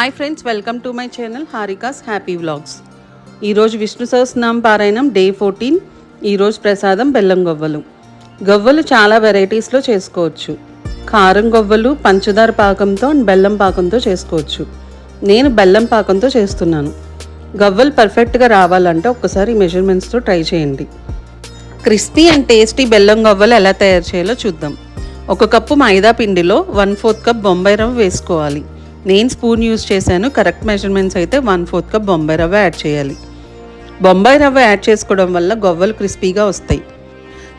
Hi friends welcome to my channel Harika's happy vlogs ఈరోజు విష్ణు సహస్రనామ పారాయణం day fourteen ఈరోజు ప్రసాదం బెల్లం గవ్వలు. గవ్వలు చాలా వెరైటీస్లో చేసుకోవచ్చు. కారం గవ్వలు పంచదార పాకంతో అండ్ బెల్లం పాకంతో చేసుకోవచ్చు. నేను బెల్లం పాకంతో చేస్తున్నాను. గవ్వలు పర్ఫెక్ట్గా రావాలంటే ఒక్కసారి మెజర్మెంట్స్తో ట్రై చేయండి. క్రిస్పీ అండ్ టేస్టీ బెల్లం గవ్వలు ఎలా తయారు చేయాలో చూద్దాం. ఒక కప్పు మైదా పిండిలో వన్ ఫోర్త్ కప్ బొంబాయి రవ్వ వేసుకోవాలి. నేను స్పూన్ యూజ్ చేశాను. కరెక్ట్ మెజర్మెంట్స్ అయితే వన్ ఫోర్త్ కప్ బొంబాయి రవ్వ యాడ్ చేయాలి. బొంబాయి రవ్వ యాడ్ చేసుకోవడం వల్ల గవ్వలు క్రిస్పీగా వస్తాయి.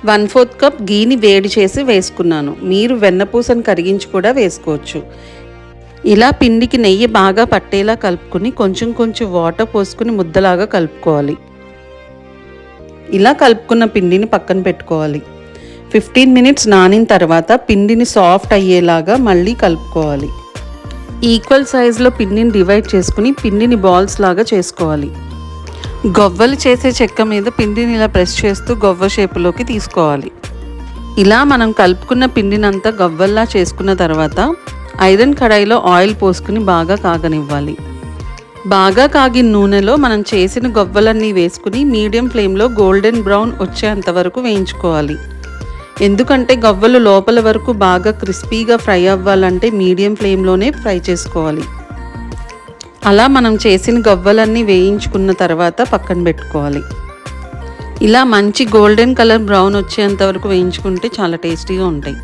వన్ ఫోర్త్ కప్ గీని వేడి చేసి వేసుకున్నాను. మీరు వెన్నపూసను కరిగించి కూడా వేసుకోవచ్చు. ఇలా పిండికి నెయ్యి బాగా పట్టేలా కలుపుకుని కొంచెం కొంచెం వాటర్ పోసుకుని ముద్దలాగా కలుపుకోవాలి. ఇలా కలుపుకున్న పిండిని పక్కన పెట్టుకోవాలి. ఫిఫ్టీన్ మినిట్స్ నానిన తర్వాత పిండిని సాఫ్ట్ అయ్యేలాగా మళ్ళీ కలుపుకోవాలి. ఈక్వల్ సైజులో పిండిని డివైడ్ చేసుకుని పిండిని బాల్స్ లాగా చేసుకోవాలి. గొవ్వలు చేసే చెక్క మీద పిండిని ఇలా ప్రెస్ చేస్తూ గొవ్వ షేపులోకి తీసుకోవాలి. ఇలా మనం కలుపుకున్న పిండినంతా గవ్వల్లా చేసుకున్న తర్వాత ఐరన్ కడాయిలో ఆయిల్ పోసుకుని బాగా కాగనివ్వాలి. బాగా కాగిన నూనెలో మనం చేసిన గవ్వలన్నీ వేసుకుని మీడియం ఫ్లేమ్లో గోల్డెన్ బ్రౌన్ వచ్చేంత వరకు వేయించుకోవాలి. ఎందుకంటే గవ్వలు లోపల వరకు బాగా క్రిస్పీగా ఫ్రై అవ్వాలంటే మీడియం ఫ్లేమ్లోనే ఫ్రై చేసుకోవాలి. అలా మనం చేసిన గవ్వలన్నీ వేయించుకున్న తర్వాత పక్కన పెట్టుకోవాలి. ఇలా మంచి గోల్డెన్ కలర్ బ్రౌన్ వచ్చేంత వరకు వేయించుకుంటే చాలా టేస్టీగా ఉంటాయి.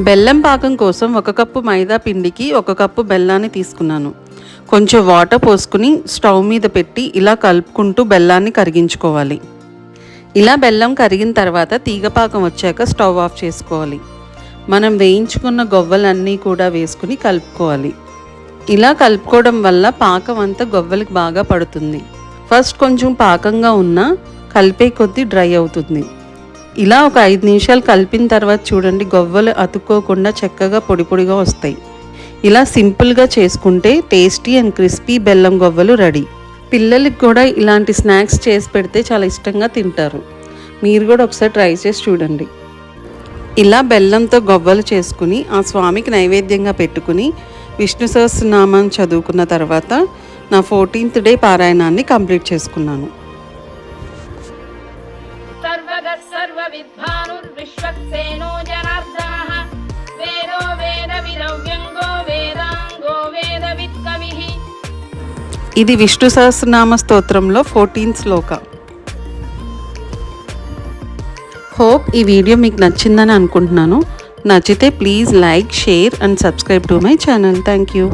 బెల్లం పాకం కోసం ఒక కప్పు మైదా పిండికి ఒక కప్పు బెల్లాన్ని తీసుకున్నాను. కొంచెం వాటర్ పోసుకుని స్టవ్ మీద పెట్టి ఇలా కలుపుకుంటూ బెల్లాన్ని కరిగించుకోవాలి. ఇలా బెల్లం కరిగిన తర్వాత తీగపాకం వచ్చాక స్టవ్ ఆఫ్ చేసుకోవాలి. మనం వేయించుకున్న గొవ్వలన్నీ కూడా వేసుకుని కలుపుకోవాలి. ఇలా కలుపుకోవడం వల్ల పాకం అంతా గొవ్వలకి బాగా పడుతుంది. ఫస్ట్ కొంచెం పాకంగా ఉన్నా కలిపే కొద్దీ డ్రై అవుతుంది. ఇలా ఒక ఐదు నిమిషాలు కలిపిన తర్వాత చూడండి గొవ్వలు అతుక్కోకుండా చక్కగా పొడి పొడిగా వస్తాయి. ఇలా సింపుల్గా చేసుకుంటే టేస్టీ అండ్ క్రిస్పీ బెల్లం గొవ్వలు రెడీ. పిల్లలకి కూడా ఇలాంటి స్నాక్స్ చేసి పెడితే చాలా ఇష్టంగా తింటారు. మీరు కూడా ఒకసారి ట్రై చేసి చూడండి. ఇలా బెల్లంతో గొవ్వలు చేసుకుని ఆ స్వామికి నైవేద్యంగా పెట్టుకుని విష్ణు సహస్రనామం చదువుకున్న తర్వాత నా ఫోర్టీన్త్ డే పారాయణాన్ని కంప్లీట్ చేసుకున్నాను. సర్వ జనార్దన ఇది విష్ణు సహస్రనామ స్తోత్రంలో ఫోర్టీన్ శ్లోక. హోప్ ఈ వీడియో మీకు నచ్చిందని అనుకుంటున్నాను. నచ్చితే please like share and subscribe to my channel thank you